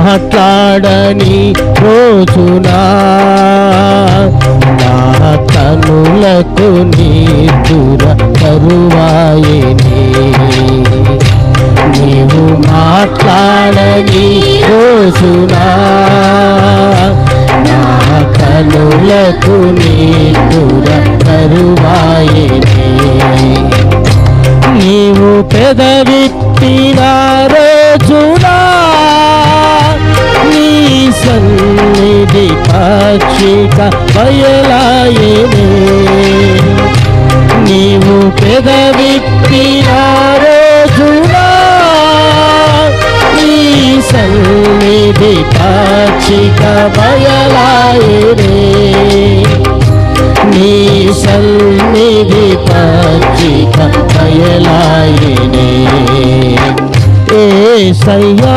మాట్లాడని రోజునా? నా కనులకు నిద్ర కరువాయనే నీవు మాట్లాడని రోజునా? నా కనులకు నిద్ర కరువాయనే నీవు పెదవిత్తిన రోజున? పక్షిక బయలాయనే నీవు పెదవిప్పిన రోజునా నీ సన్నిధి పక్షిక బయలాయనే నీ సన్నిధి పాచిక బయలాయనే. ఏ సయ్యా